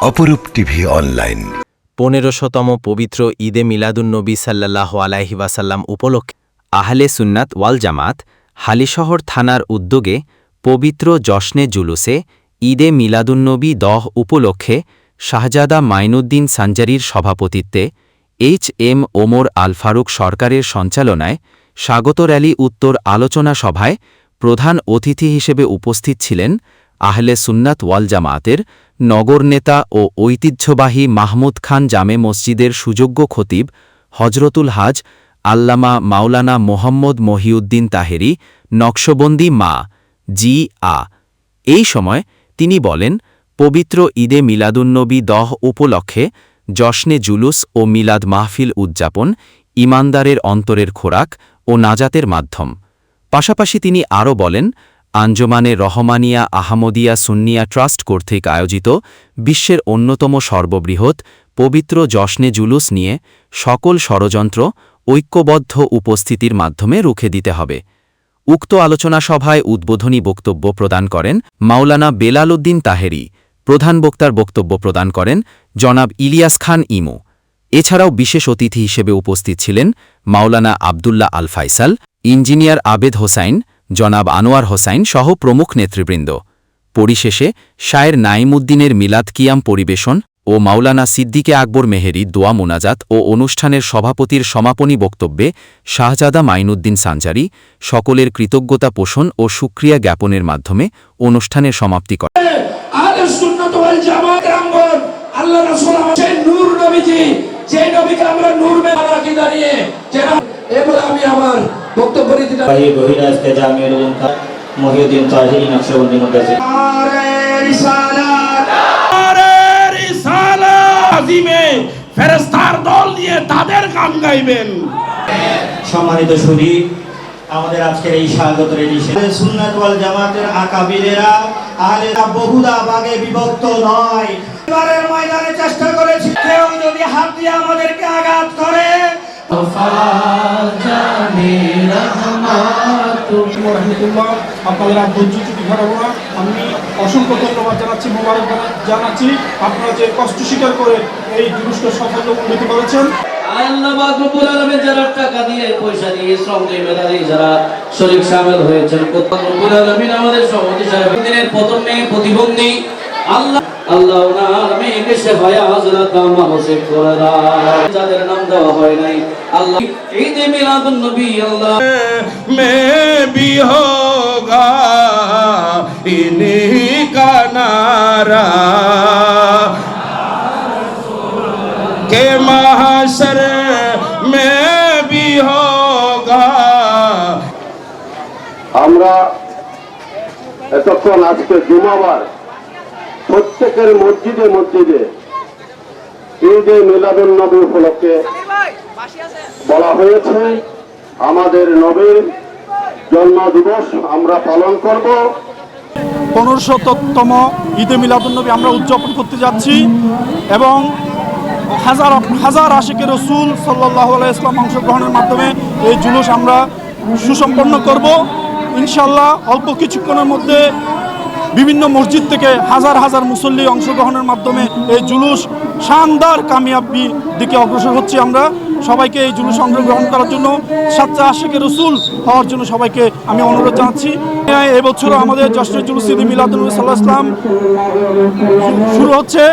অপরূপ TV online. পনেরোশোতম পবিত্র ঈদে মিলাদুন্নবী সাল্লাহ আলাইহি ওয়াসাল্লাম উপলক্ষে আহলে সুন্নাত ওয়াল জামাত, হালিশহর থানার উদ্যোগে পবিত্র জশ্নে জুলুসে ঈদে মিলাদুন্নবী দহ উপলক্ষে শাহজাদা মাইনুদ্দিন সাঞ্জারির সভাপতিত্বে এইচ এম ওমর আল ফারুক সরকারের সঞ্চালনায় স্বাগত র্যালি উত্তর আলোচনা সভায় প্রধান অতিথি হিসেবে উপস্থিত ছিলেন আহলে সুন্নাত ওয়াল জামায়াতের নগর নেতা ও ঐতিহ্যবাহী মাহমুদ খান জামে মসজিদের সুযোগ্য খতিব হজরতুল হাজ আল্লামা মাওলানা মোহাম্মদ মহিউদ্দিন তাহেরি, নকশবন্দি মা জি আ। এই সময় তিনি বলেন, পবিত্র ঈদে মিলাদুন্নবী দহ উপলক্ষে জশ্নে জুলুস ও মিলাদ মাহফিল উদযাপন, ইমানদারের অন্তরের খোরাক ও নাজাতের মাধ্যম। পাশাপাশি তিনি আরও বলেন, আঞ্জমানে রহমানিয়া আহমদিয়া সুন্নিয়া ট্রাস্ট কর্তৃক আয়োজিত বিশ্বের অন্যতম সর্ববৃহৎ, পবিত্র জশ্নে জুলুস নিয়ে সকল ষড়যন্ত্র ঐক্যবদ্ধ উপস্থিতির মাধ্যমে রুখে দিতে হবে। উক্ত আলোচনা সভায় উদ্বোধনী বক্তব্য প্রদান করেন মাওলানা বেলাল উদ্দিন তাহেরি, প্রধান বক্তার বক্তব্য প্রদান করেন জনাব ইলিয়াস খান ইমু। এছাড়াও বিশেষ অতিথি হিসেবে উপস্থিত ছিলেন মাওলানা আবদুল্লাহ আল ফাইসাল, ইঞ্জিনিয়ার আবেদ হোসাইন, জনাব আনোয়ার হোসাইন সহ প্রমুখ নেতৃবৃন্দ। পরিশেষে শায়ের নাইমুদ্দিনের মিলাদ কিয়াম পরিবেশন ও মাওলানা সিদ্দিকে আকবর মেহেরি দোয়া মোনাজাত ও অনুষ্ঠানের সভাপতির সমাপনী বক্তব্যে শাহজাদা মাইনুদ্দিন সাঞ্জারি সকলের কৃতজ্ঞতা পোষণ ও সুক্রিয়া জ্ঞাপনের মাধ্যমে অনুষ্ঠানের সমাপ্তি করে বক্তব্য দিতে ভাই জামিউল উলুম মহিউদ্দিন তাহিরি নকশবন্দি মুদাসি আজিমে দল নিয়ে তাদের গান গাইবেন। সম্মানিত সুধী আমাদের আজকের এই স্বাগত সুন্নাত ওয়াল জামাতের আকাবিরেরা আহলে বহুদা ভাগে বিভক্ত নয়। এবারের ময়দানে চেষ্টা করেছি কেউ যদি হাত দিয়ে আমাদেরকে আঘাত করে ধৈর্য চুটি ঘটাবো আমি অসংখ্য ধন্যবাদ জানাচ্ছি। মোবারক জানাচ্ছি। আপনারা যে কষ্ট স্বীকার করে এই জুলুসকে সাফল্য উন্নতি করেছেন। টাকা দিয়ে পয়সা দিয়ে যারা শরীর শামিল হয়েছেন আমাদের প্রতিবন্ধী। আল্লাহ আল্লাহ ওনার মেয়েকে হাজরত করে যাদের নাম দেওয়া হয় নাই মে নারা। কে মাহাশর মে আমরা এতক্ষণ আজকে জুমাবার প্রত্যেকের মসজিদে মসজিদে। ঈদে মিলাদুল নবী উপলক্ষে বলা হয়েছে, আমাদের নবীর জন্ম দিবস আমরা পালন করব। পনেরোশতম ঈদে মিলাদুন্নবী আমরা উদযাপন করতে যাচ্ছি এবং হাজার হাজার আশিকের রসুল সাল্লাহ ইসলাম অংশগ্রহণের মাধ্যমে এই জুলুস আমরা সুসম্পন্ন করব। ইনশাল্লাহ অল্প কিছুক্ষণের মধ্যে বিভিন্ন মসজিদ থেকে হাজার হাজার মুসল্লি অংশগ্রহণের মাধ্যমে এই জুলুস শানদার কামিয়াবি দিকে অগ্রসর হচ্ছি আমরা। সবাইকে এই জুলুস অংশগ্রহণ করার জন্য সাতটা আশিকের রসুল হওয়ার জন্য সবাইকে আমি অনুরোধ জানাচ্ছি। এবছর আমাদের জশ্ন জুলুস ঈদ মিলাদুল সাল্লাহ ইসলাম শুরু হচ্ছে।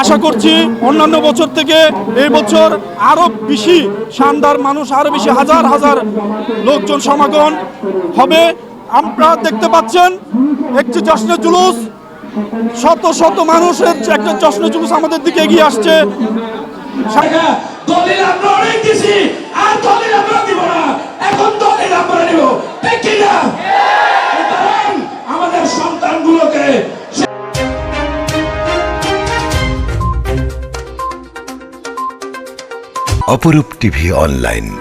আশা করছি অন্যান্য বছর থেকে এই বছর আরও বেশি শানদার মানুষ, আরও বেশি হাজার হাজার লোকজন সমাগম হবে। আপনারা দেখতে পাচ্ছেন একটি জশ্ন জুলুস। শত শত মানুষের একটা জশ্ন জুলুস আমাদের দিকে এগিয়ে আসছে। দলিল আমরা অনেক দিছি আর দলিল আমরা দিব না। এখন দলিল আমরা নিব। ঠিক কি না? আমাদের সন্তানগুলোকে অপরূপ টিভি অনলাইন।